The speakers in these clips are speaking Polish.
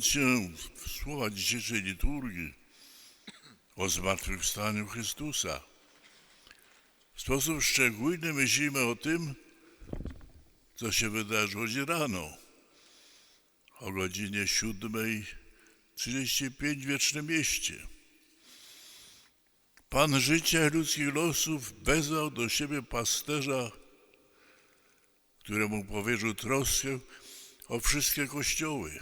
wsłuchując się w słowa dzisiejszej liturgii o zmartwychwstaniu Chrystusa, w sposób szczególny myślimy o tym, co się wydarzyło dziś rano o godzinie 7.35 w Wiecznym Mieście. Pan życia i ludzkich losów wezwał do siebie pasterza, któremu powierzył troskę o wszystkie kościoły.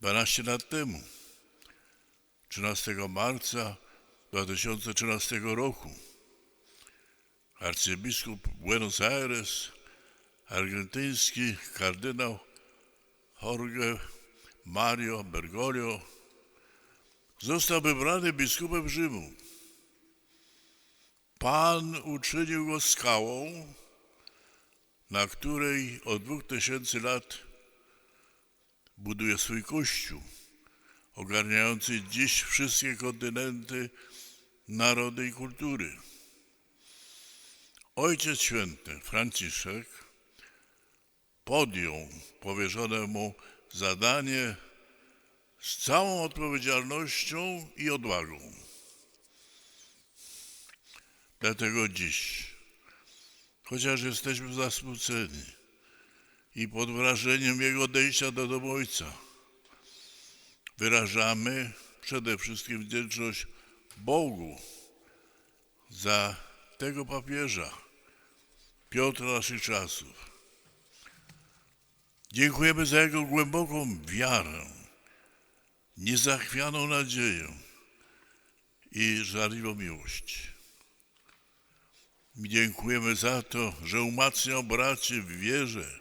12 lat temu, 13 marca 2013 roku, arcybiskup Buenos Aires, argentyński kardynał Jorge Mario Bergoglio został wybrany biskupem Rzymu. Pan uczynił go skałą, na której od dwóch tysięcy lat buduje swój kościół, ogarniający dziś wszystkie kontynenty, narody i kultury. Ojciec Święty Franciszek podjął powierzone mu zadanie z całą odpowiedzialnością i odwagą. Dlatego dziś, chociaż jesteśmy zasmuceni i pod wrażeniem Jego odejścia do domu Ojca, wyrażamy przede wszystkim wdzięczność Bogu za tego papieża, Piotra naszych czasów. Dziękujemy za jego głęboką wiarę, niezachwianą nadzieję i żarliwą miłość. Dziękujemy za to, że umacniał braci w wierze.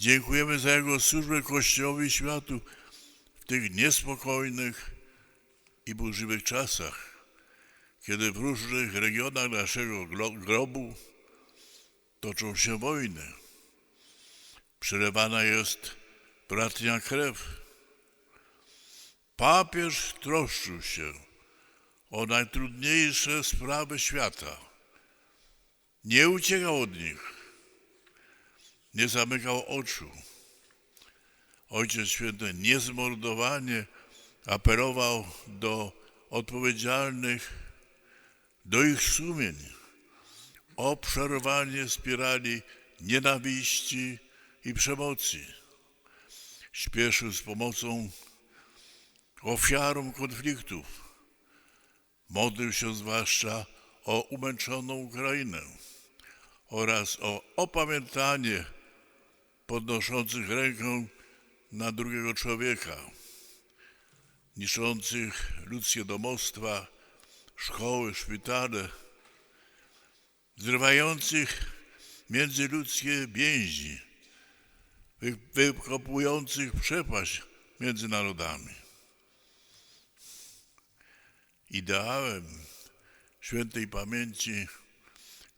Dziękujemy za jego służbę Kościołowi światu w tych niespokojnych i burzliwych czasach, kiedy w różnych regionach naszego globu toczą się wojny. Przelewana jest bratnia krew. Papież troszczył się o najtrudniejsze sprawy świata. Nie uciekał od nich. Nie zamykał oczu. Ojciec Święty niezmordowanie apelował do odpowiedzialnych, do ich sumień o przerwanie spirali nienawiści i przemocy. Śpieszył z pomocą ofiarom konfliktów. Modlił się zwłaszcza o umęczoną Ukrainę oraz o opamiętanie podnoszących rękę na drugiego człowieka, niszczących ludzkie domostwa, szkoły, szpitale, zrywających międzyludzkie więzi, wykopujących przepaść między narodami. Ideałem świętej pamięci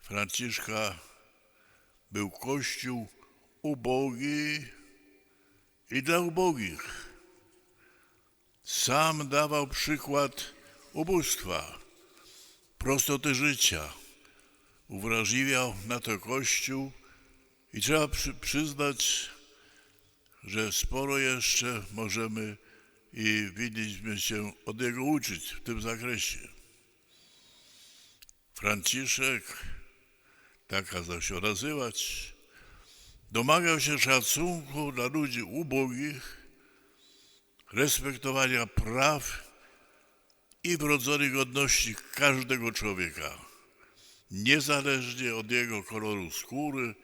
Franciszka był Kościół ubogi i dla ubogich. Sam dawał przykład ubóstwa, prostoty życia. Uwrażliwiał na to Kościół i trzeba przy, przyznać, że sporo jeszcze możemy i winniśmy się od Jego uczyć w tym zakresie. Franciszek, tak kazał się nazywać, domagał się szacunku dla ludzi ubogich, respektowania praw i wrodzonej godności każdego człowieka, niezależnie od jego koloru skóry,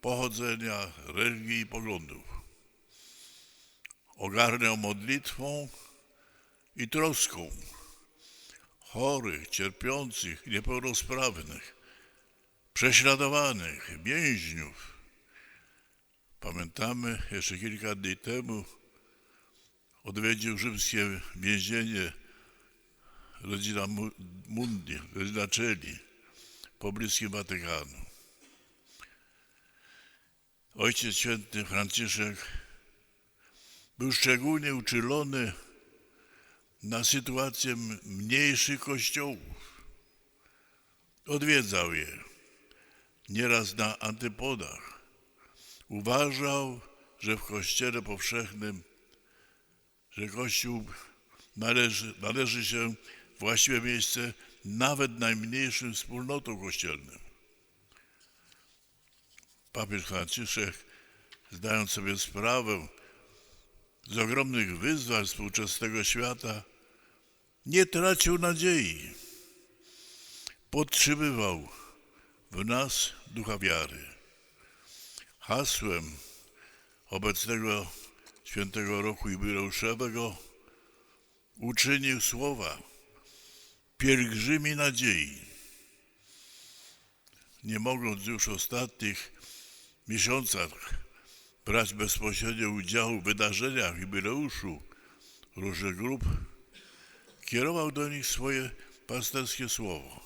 pochodzenia, religii i poglądów. Ogarniał modlitwą i troską chorych, cierpiących, niepełnosprawnych, prześladowanych, więźniów. Pamiętamy, jeszcze kilka dni temu odwiedził rzymskie więzienie rodzina Mundi, rodzina Czeli, pobliskim Watykanu. Ojciec Święty Franciszek był szczególnie uczulony na sytuację mniejszych kościołów. Odwiedzał je, nieraz na antypodach. Uważał, że w Kościele powszechnym, że Kościół należy, należy się właściwe miejsce nawet najmniejszym wspólnotom kościelnym. Papież Franciszek, zdając sobie sprawę z ogromnych wyzwań współczesnego świata, nie tracił nadziei. Podtrzymywał w nas ducha wiary. Hasłem obecnego świętego roku jubileuszowego uczynił słowa pielgrzymi nadziei. Nie mogąc już w ostatnich miesiącach brać bezpośrednio udziału w wydarzeniach jubileuszu różnych grup, kierował do nich swoje pasterskie słowo.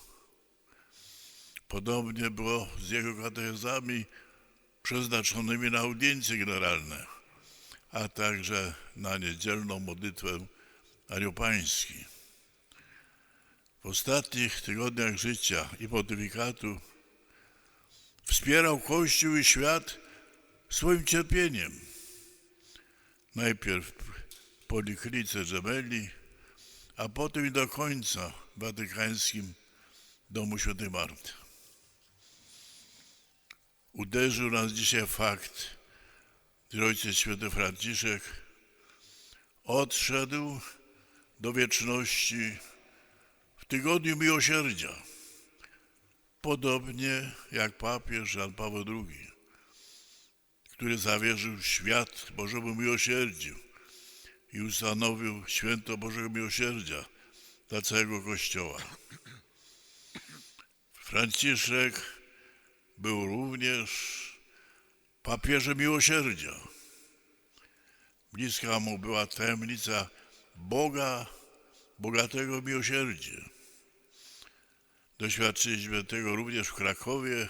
Podobnie było z jego katechezami przeznaczonymi na audiencje generalne, a także na niedzielną modlitwę Anioł. W ostatnich tygodniach życia i pontyfikatu wspierał Kościół i świat swoim cierpieniem. Najpierw w Poliklinice Gemelli, a potem i do końca w watykańskim Domu Świętej Marty. Uderzył nas dzisiaj fakt, że Ojciec Święty Franciszek odszedł do wieczności w tygodniu miłosierdzia, podobnie jak papież Jan Paweł II, który zawierzył świat Bożemu miłosierdziu i ustanowił święto Bożego Miłosierdzia dla całego Kościoła. Franciszek był również papieżem miłosierdzia. Bliska mu była tajemnica Boga, bogatego miłosierdzia. Doświadczyliśmy tego również w Krakowie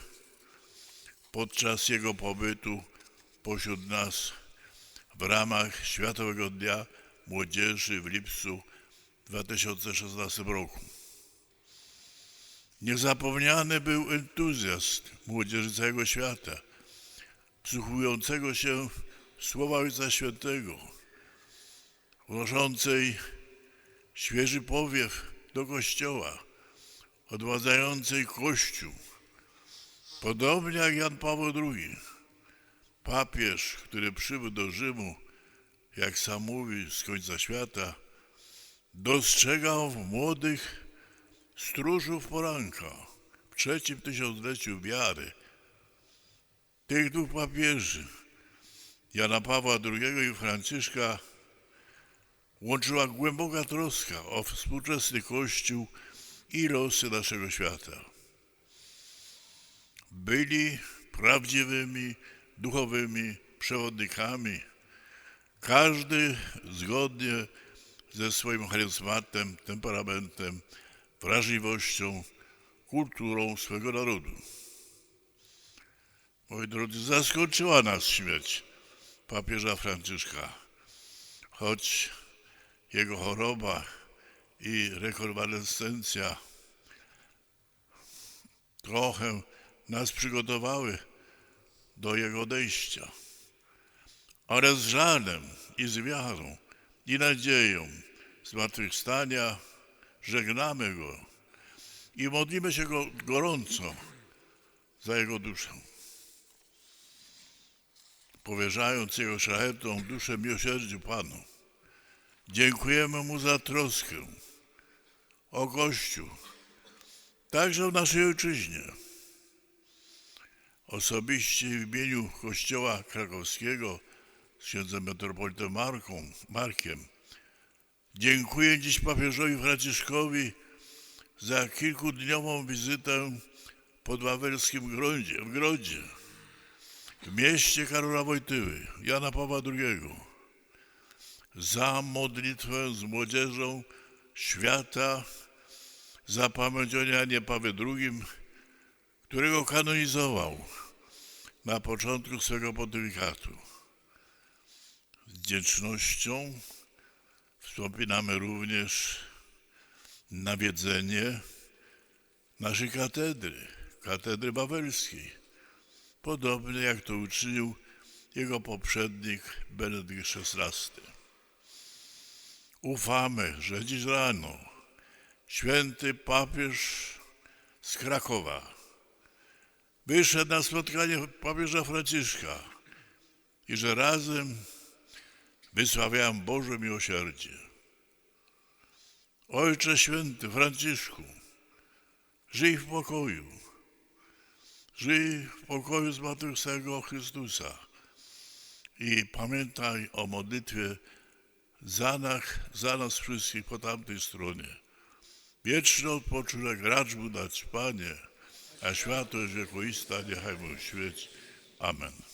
podczas jego pobytu pośród nas w ramach Światowego Dnia Młodzieży w lipcu 2016 roku. Niezapomniany był entuzjazm młodzieży całego świata, wsłuchującego się w słowa Ojca Świętego, wnoszącej świeży powiew do Kościoła, odwadzającej Kościół, podobnie jak Jan Paweł II, papież, który przybył do Rzymu, jak sam mówi, z końca świata, dostrzegał w młodych stróżów poranka w trzecim tysiącleciu wiary tych dwóch papieży, Jana Pawła II i Franciszka, łączyła głęboka troska o współczesny Kościół i losy naszego świata. Byli prawdziwymi, duchowymi przewodnikami, każdy zgodnie ze swoim charyzmatem, temperamentem, wrażliwością, kulturą swego narodu. Moi drodzy, zaskoczyła nas śmierć papieża Franciszka, choć jego choroba i rekonwalescencja trochę nas przygotowały do jego odejścia. Ale z żalem i z wiarą i nadzieją zmartwychwstania żegnamy go i modlimy się go gorąco za jego duszę. Powierzając jego szlachetną duszę miłosierdziu Panu, dziękujemy mu za troskę o Kościół, także w naszej ojczyźnie. Osobiście w imieniu Kościoła Krakowskiego z księdzem metropolitem Marką, Markiem dziękuję dziś papieżowi Franciszkowi za kilkudniową wizytę pod Wawelskim Grodzie, w Grodzie, w mieście Karola Wojtyły, Jana Pawła II, za modlitwę z młodzieżą świata, za pamięć o Janie Pawle II, którego kanonizował na początku swego pontyfikatu. Z wdzięcznością wspominamy również nawiedzenie naszej katedry, katedry bawelskiej, podobnie jak to uczynił jego poprzednik Benedykt XVI. Ufamy, że dziś rano święty papież z Krakowa wyszedł na spotkanie papieża Franciszka i że razem wysławiałem Boże miłosierdzie. Ojcze Święty Franciszku, żyj w pokoju. Żyj w pokoju z swego Chrystusa i pamiętaj o modlitwie za nas, za nas wszystkich po tamtej stronie. Wieczny odpoczynek racz mu dać, Panie, a światłość wiekuista niechaj mu świeci. Amen.